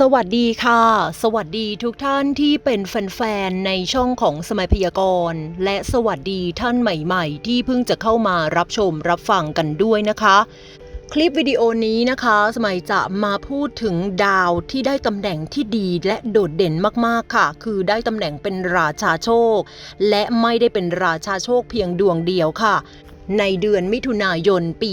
สวัสดีค่ะ สวัสดีทุกท่านที่เป็นแฟนๆ ในช่องของสมัยพยากรณ์ และสวัสดีท่านใหม่ๆ ที่เพิ่งจะเข้ามารับชมรับฟังกันด้วยนะคะ คลิปวิดีโอนี้นะคะ สมัยจะมาพูดถึงดาวที่ได้ตำแหน่งที่ดีและโดดเด่นมากๆค่ะ คือได้ตำแหน่งเป็นราชาโชค และไม่ได้เป็นราชาโชคเพียงดวงเดียวค่ะ ในเดือนมิถุนายนปี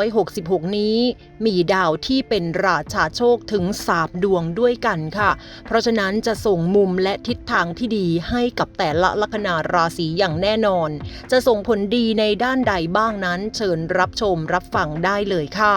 2566 นี้ มีดาวที่เป็นราชาโชคถึงสาบดวงด้วยกันค่ะ เพราะฉะนั้นจะส่งมุมและทิศทางที่ดีให้กับแต่ละลัคนาราศีอย่างแน่นอน จะส่งผลดีในด้านใดบ้างนั้นเชิญรับชมรับฟังได้เลยค่ะ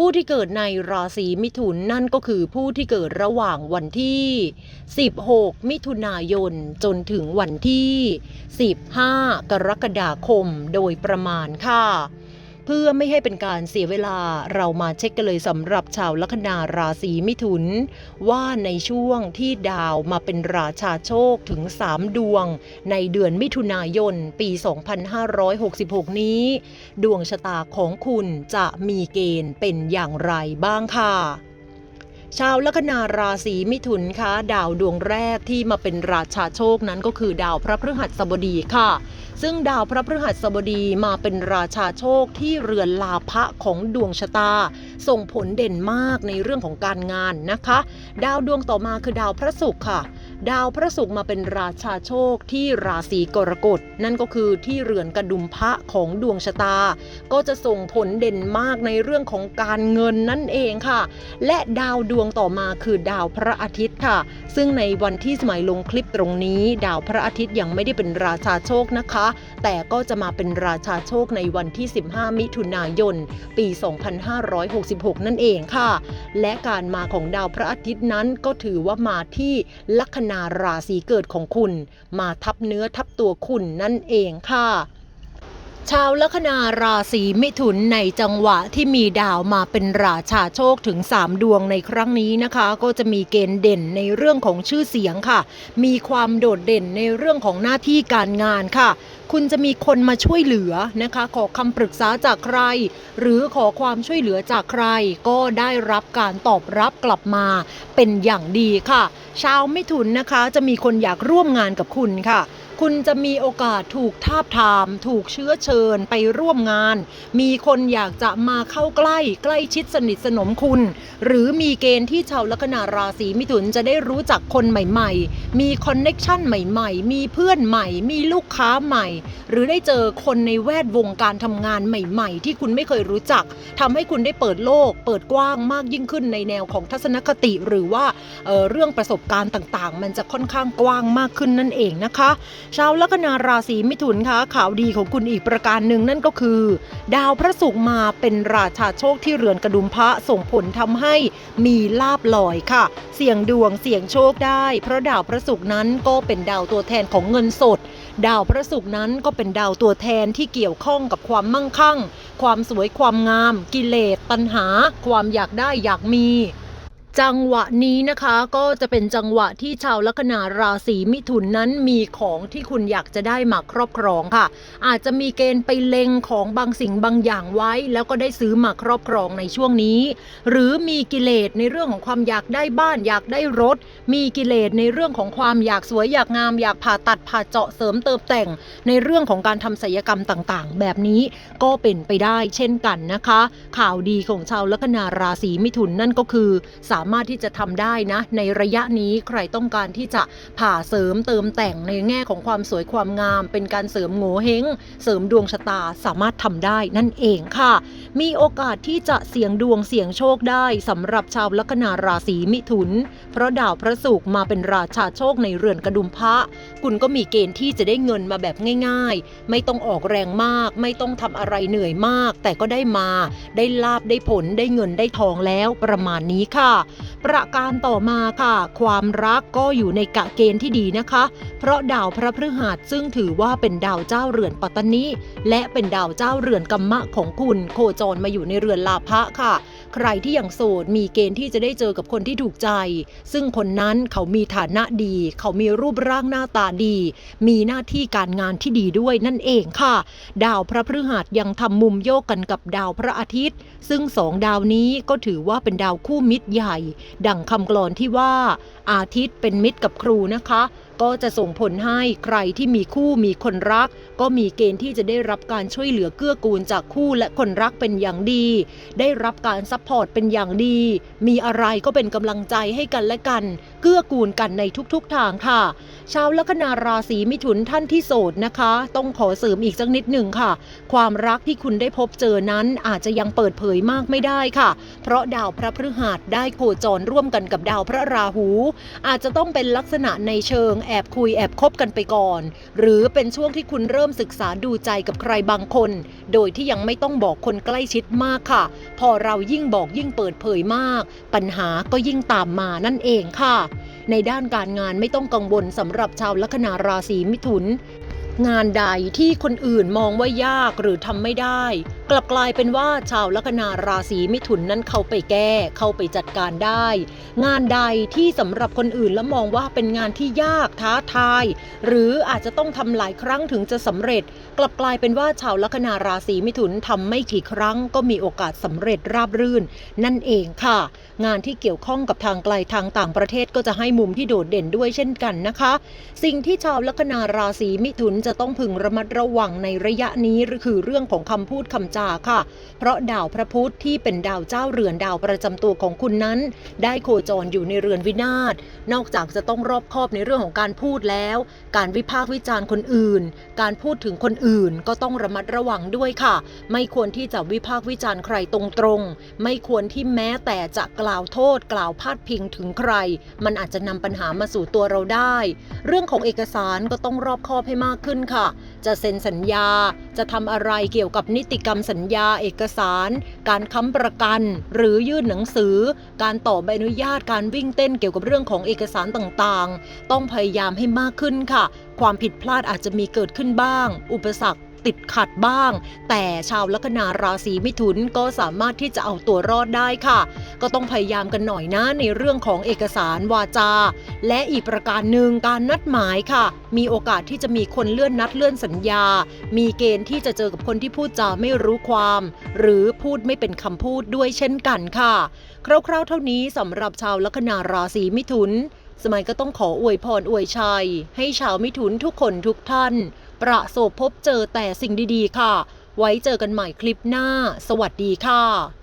ผู้ที่เกิดในราศีมิถุนนั่นก็คือผู้ที่เกิดระหว่างวันที่ 16 มิถุนายนจนถึงวันที่ 15 กรกฎาคมโดยประมาณค่ะ เพื่อไม่ให้เป็นการเสียเวลาเรามาเช็คกันเลยสำหรับชาวลัคนาราศีมิถุน ว่าในช่วงที่ดาวมาเป็นราชาโชคถึง 3 ดวง ในเดือนมิถุนายนปี 2566 นี้ ดวงชะตาของคุณจะมีเกณฑ์เป็นอย่างไรบ้างค่ะ ชาวลัคนาราศีมิถุนคะดาวดวงแรกที่มาเป็นราชาโชคนั้นก็คือดาวพระพฤหัสบดีค่ะ ซึ่งดาวพระพฤหัสบดีมาเป็นราชาโชคที่เรือนลาภะของดวงชะตา ส่งผลเด่นมากในเรื่องของการงานนะคะ ดาวดวงต่อมาคือดาวพระศุกร์ค่ะ ดาวพระศุกร์มาเป็นราชาโชคที่ราศีกรกฎนั่นก็คือที่เรือนกระดุมพระของดวงชะตา ก็จะส่งผลเด่นมากในเรื่องของการเงินนั่นเองค่ะ และดาวดวงวงต่อมาคือดาวพระอาทิตย์ค่ะ ซึ่งในวันที่สมัยลงคลิปตรงนี้ ดาวพระอาทิตย์ยังไม่ได้เป็นราชาโชคนะคะ แต่ก็จะมาเป็นราชาโชคในวันที่ 15 มิถุนายน ปี 2566 นั่นเองค่ะ และการมาของดาวพระอาทิตย์นั้นก็ถือว่ามาที่ลัคนาราศีเกิดของคุณ มาทับเนื้อทับตัวคุณนั่นเองค่ะ ชาวลัคนาราศีมิถุนในจังหวะที่มีดาวมาเป็นราชาโชคถึง 3 ดวงในครั้งนี้นะคะ ก็จะมีเกณฑ์เด่นในเรื่องของชื่อเสียงค่ะ มีความโดดเด่นในเรื่องของหน้าที่การงานค่ะ คุณจะมีคนมาช่วยเหลือนะคะ ขอคำปรึกษาจากใคร หรือขอความช่วยเหลือจากใคร ก็ได้รับการตอบรับกลับมาเป็นอย่างดีค่ะ ชาวมิถุนนะคะจะมีคนอยากร่วมงานกับคุณค่ะ คุณจะมีโอกาสถูกทาบทาม ถูกเชื้อเชิญไปร่วมงาน มีคนอยากจะมาเข้าใกล้ ใกล้ชิดสนิทสนมคุณ หรือมีเกณฑ์ที่ชาวลัคนาราศีมิถุนจะได้รู้จักคนใหม่ๆ มีคอนเน็กชันใหม่ๆ มีเพื่อนใหม่ มีลูกค้าใหม่ หรือได้เจอคนในแวดวงการทำงานใหม่ ๆ ที่คุณไม่เคยรู้จักทำให้คุณได้เปิดโลก เปิดกว้างมากยิ่งขึ้นในแนวของทัศนคติหรือว่าเออเรื่องประสบการณ์ต่างๆ มันจะค่อนข้างกว้างมากขึ้นนั่นเองนะคะชาวลัคนาราศีมิถุนคะข่าวดีของคุณอีกประการหนึ่งนั่นก็คือ ดาวพระศุกร์มาเป็นราชาโชคที่เรือนกระดุมพระส่งผลทำให้มีลาบลอยค่ะ เสี่ยงดวงเสี่ยงโชคได้ เพราะดาวพระศุกร์นั้นก็เป็นดาวตัวแทนของเงินสด ดาวพระศุกร์นั้นก็เป็นดาวตัวแทนที่เกี่ยวข้องกับความมั่งคั่ง ความสวยความงาม กิเลสตัณหา ความอยากได้อยากมี จังหวะนี้นะคะก็จะเป็นจังหวะที่ชาวลัคนาราศีมิถุนนั้นมีของที่คุณอยากจะได้มาครอบครองค่ะ อาจจะมีเกณฑ์ไปเล็งของบางสิ่งบางอย่างไว้ แล้วก็ได้ซื้อมาครอบครองในช่วงนี้ หรือมีกิเลสในเรื่องของความอยากได้บ้าน อยากได้รถ มีกิเลสในเรื่องของความอยากสวยอยากงาม อยากผ่าตัดผ่าเจาะเสริมเติมแต่ง ในเรื่องของการทำศัลยกรรมต่างๆ แบบนี้ก็เป็นไปได้เช่นกันนะคะ ข่าวดีของชาวลัคนาราศีมิถุนนั่นก็คือสาามารถที่จะทำได้นะ ในระยะนี้ใครต้องการที่จะผ่าเสริมเติมแต่งในแง่ของความสวยความงาม เป็นการเสริมโงเฮงเสริมดวงชะตาสามารถทำได้นั่นเองค่ะ มีโอกาสที่จะเสี่ยงดวงเสี่ยงโชคได้สำหรับชาวลัคนาราศีมิถุน เพราะดาวพระศุกร์มาเป็นราชาโชคในเรือนกระดุมพระคุณก็มีเกณฑ์ที่จะได้เงินมาแบบง่าย ๆ ไม่ต้องออกแรงมาก ไม่ต้องทำอะไรเหนื่อยมาก แต่ก็ได้มา ได้ลาบได้ผลได้เงินได้ทองแล้วประมาณนี้ค่ะประการต่อมาค่ะ ความรักก็อยู่ในกะเกณฑ์ที่ดีนะคะ เพราะดาวพระพฤหัสซึ่งถือว่าเป็นดาวเจ้าเรือนปัตตานีและเป็นดาวเจ้าเรือนกัมมะของคุณ โคจรมาอยู่ในเรือนลาภะค่ะ ใครที่ยังโสดมีเกณฑ์ที่จะได้เจอกับคนที่ถูกใจ ซึ่งคนนั้นเขามีฐานะดี เขามีรูปร่างหน้าตาดี มีหน้าที่การงานที่ดีด้วยนั่นเองค่ะ ดาวพระพฤหัสยังทำมุมโยกกันกับดาวพระอาทิตย์ ซึ่งสองดาวนี้ก็ถือว่าเป็นดาวคู่มิตรใหญ่ ดังคำกลอนที่ว่า อาทิตย์เป็นมิตรกับครูนะคะ ก็จะส่งผลให้ใครที่มีคู่มีคนรัก ก็มีเกณฑ์ที่จะได้รับการช่วยเหลือเกื้อกูลจากคู่และคนรักเป็นอย่างดี ได้รับการซัพพอร์ตเป็นอย่างดี มีอะไรก็เป็นกำลังใจให้กันและกัน เกื้อกูลกันในทุกๆทางค่ะ ชาวลัคนาราศีมิถุนท่านที่โสดนะคะ ต้องขอเสริมอีกสักนิดหนึ่งค่ะ ความรักที่คุณได้พบเจอนั้นอาจจะยังเปิดเผยมากไม่ได้ค่ะ เพราะดาวพระพฤหัสได้โคจรร่วมกันกับดาวพระราหู อาจจะต้องเป็นลักษณะในเชิงแอบคุยแอบคบกันไปก่อน หรือเป็นช่วงที่คุณเริ่มศึกษาดูใจกับใครบางคน โดยที่ยังไม่ต้องบอกคนใกล้ชิดมากค่ะ พอเรายิ่งบอกยิ่งเปิดเผยมาก ปัญหาก็ยิ่งตามมานั่นเองค่ะ ในด้านการงานไม่ต้องกังวลสำหรับชาวลัคนาราศีมิถุน งานใดที่คนอื่นมองว่ายากหรือทำไม่ได้ กลับกลายเป็นว่าชาวลัคนาราศีมิถุนนั้นเข้าไปแก้ เข้าไปจัดการได้ งานใดที่สำหรับคนอื่นแล้วมองว่าเป็นงานที่ยากท้าทาย หรืออาจจะต้องทำหลายครั้งถึงจะสำเร็จ กลับกลายเป็นว่าชาวลัคนาราศีมิถุนทำไม่กี่ครั้ง ก็มีโอกาสสำเร็จราบรื่น นั่นเองค่ะ งานที่เกี่ยวข้องกับทางไกลทางต่างประเทศก็จะให้มุมที่โดดเด่นด้วยเช่นกันนะคะ สิ่งที่ชาวลัคนาราศีมิถุนจะต้องพึงระมัดระวังในระยะนี้คือเรื่องของคำพูดคำจาค่ะ เพราะดาวพระพุธที่เป็นดาวเจ้าเรือนดาวประจำตัวของคุณนั้น ได้โคจรอยู่ในเรือนวินาศ นอกจากจะต้องรอบคอบในเรื่องของการพูดแล้ว การวิพากษ์วิจารณ์คนอื่น การพูดถึงคนอื่นก็ต้องระมัดระวังด้วยค่ะ ไม่ควรที่จะวิพากษ์วิจารณ์ใครตรงๆ ไม่ควรที่แม้แต่จะกล่าวโทษ กล่าวพาดพิงถึงใคร มันอาจจะนำปัญหามาสู่ตัวเราได้ เรื่องของเอกสารก็ต้องรอบคอบให้มากขึ้นค่ะ จะเซ็นสัญญา จะทำอะไรเกี่ยวกับนิติกรรมสัญญาเอกสาร การค้ำประกัน หรือยื่นหนังสือ การต่อใบอนุญาตการวิ่งเต้นเกี่ยวกับเรื่องของเอกสารต่างๆ ต้องพยายามให้มากขึ้นค่ะ ความผิดพลาดอาจจะมีเกิดขึ้นบ้าง อุปสรรค ติดขัดบ้าง แต่ชาวลัคนาราศีมิถุนก็สามารถที่จะเอาตัวรอดได้ค่ะ ก็ต้องพยายามกันหน่อยนะในเรื่องของเอกสารวาจา และอีกประการหนึ่งการนัดหมายค่ะ มีโอกาสที่จะมีคนเลื่อนนัดเลื่อนสัญญา มีเกณฑ์ที่จะเจอกับคนที่พูดจาไม่รู้ความ หรือพูดไม่เป็นคำพูดด้วยเช่นกันค่ะ คร่าวๆเท่านี้สำหรับชาวลัคนาราศีมิถุนสมัยก็ต้องขออวยพรอวยชัย ให้ชาวมิถุนทุกคนทุกท่าน ประสบพบเจอแต่สิ่งดีๆค่ะ ไว้เจอกันใหม่คลิปหน้า สวัสดีค่ะ